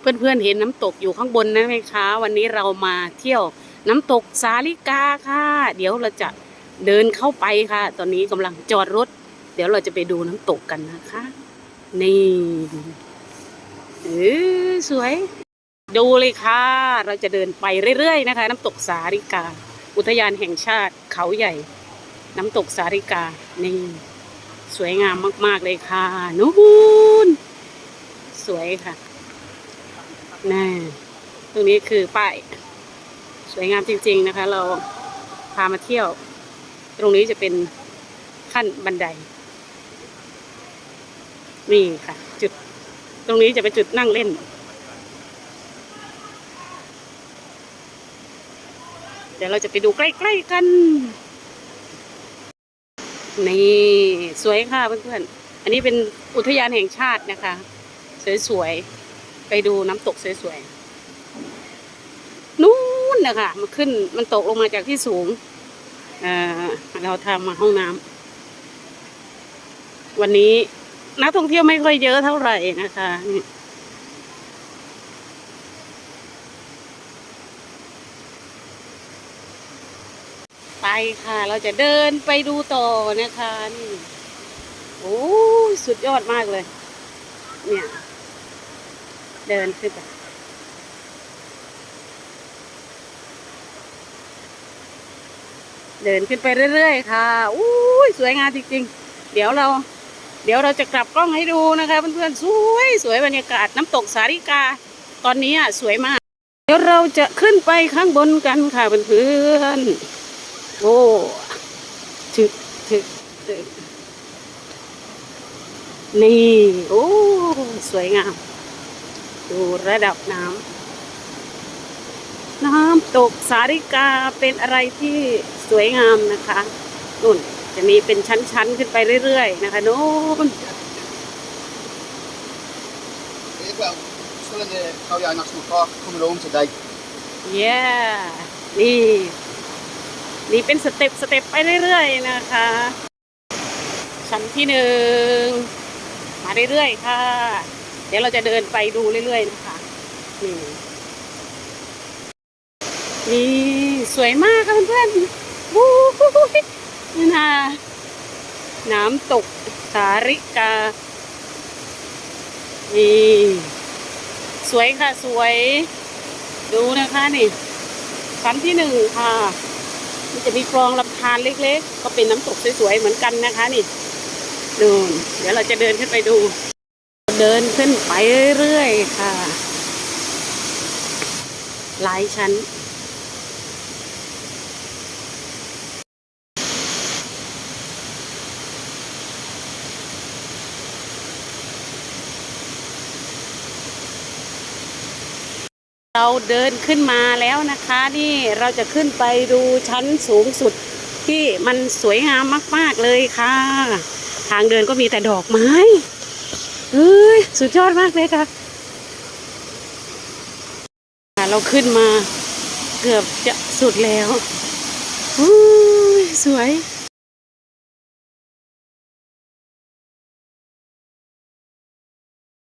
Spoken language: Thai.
เพื่อนๆเห็นน้ำตกอยู่ข้างบนนะไหมคะ วันนี้เรามาเที่ยวน้ำตกสาลิกาค่ะ เดี๋ยวเราจะเดินเข้าไปค่ะ ตอนนี้กำลังจอดรถ เดี๋ยวเราจะไปดูน้ำตกกันนะคะ นี่เออสวย ดูเลยค่ะ เราจะเดินไปเรื่อยๆนะคะ น้ำตกสาริกา อุทยานแห่งชาติเขาใหญ่ น้ำตกสาริกา นี่ สวยงามมากๆเลยค่ะ นู่นสวยค่ะ น่ตรงนี้คือป้ายสวยงามจริง ๆนะคะ เราพามาเที่ยว ตรงนี้จะเป็นขั้นบันได นี่ค่ะ จุด ตรงนี้จะเป็นจุดนั่งเล่น เดี๋ยวเราจะไปดูใกล้ๆกัน นี่ สวยค่ะเพื่อนๆ อันนี้เป็นอุทยานแห่งชาตินะคะ สวยๆ ไปดูน้ำตกสวยๆ นู่นนะคะมันขึ้นมันตกลงมาจากที่สูงเอ่อเราทำมาห้องน้ำวันนี้นักท่องเที่ยวไม่ค่อยเยอะเท่าไหร่นะคะไปค่ะ เราจะเดินไปดูต่อนะคะนี่โอ้ยสุดยอดมากเลย เนี่ย เดินขึ้นไปเดินขึ้นไปเรื่อยๆค่ะอู้ยสวยงามจริงๆ เดี๋ยวเรา เดี๋ยวเราจะกลับกล้องให้ดูนะคะเพื่อนๆ สวยสวยบรรยากาศน้ำตกสาริกา ตอนนี้อะสวยมาก เดี๋ยวเราจะขึ้นไปข้างบนกันค่ะเพื่อนๆ โอ้ถึกถึกถึกนี่ โอ้ สวยงาม ดูระดับน้ำน้ำตกสาริกาเป็นอะไรที่สวยงามนะคะนู่นจะมีเป็นชั้นๆ ขึ้นไปเรื่อยๆ นะคะนู่น Ik wel verschillende Gouwjaar National Park coming home today. เย้นี่ นี่เป็นสเต็ปสเต็ปไปเรื่อยๆ นะคะ ชั้นที่หนึ่งมาเรื่อยๆ ค่ะ เดี๋ยวเราจะเดินไปดูเรื่อยๆนะคะนี่นี่สวยมากค่ะเพื่อนๆวู้นี่นะน้ำตกสาริกา นี่ สวยค่ะสวย ดูนะคะนี่ชั้นที่หนึ่งค่ะมันจะมีคลองลำธารเล็ก ๆ ก็เป็นน้ำตกสวยๆเหมือนกันนะคะ นี่ดูเดี๋ยวเราจะเดินขึ้นไปดู เดินขึ้นไปเรื่อยๆค่ะ หลายชั้น เราเดินขึ้นมาแล้วนะคะ นี่เราจะขึ้นไปดูชั้นสูงสุดที่มันสวยงามมาก ๆ เลยค่ะ ทางเดินก็มีแต่ดอกไม้ เฮ้ยสุดยอดมากเลยค่ะ เราขึ้นมาเกือบจะสุดแล้วอ้ยสวย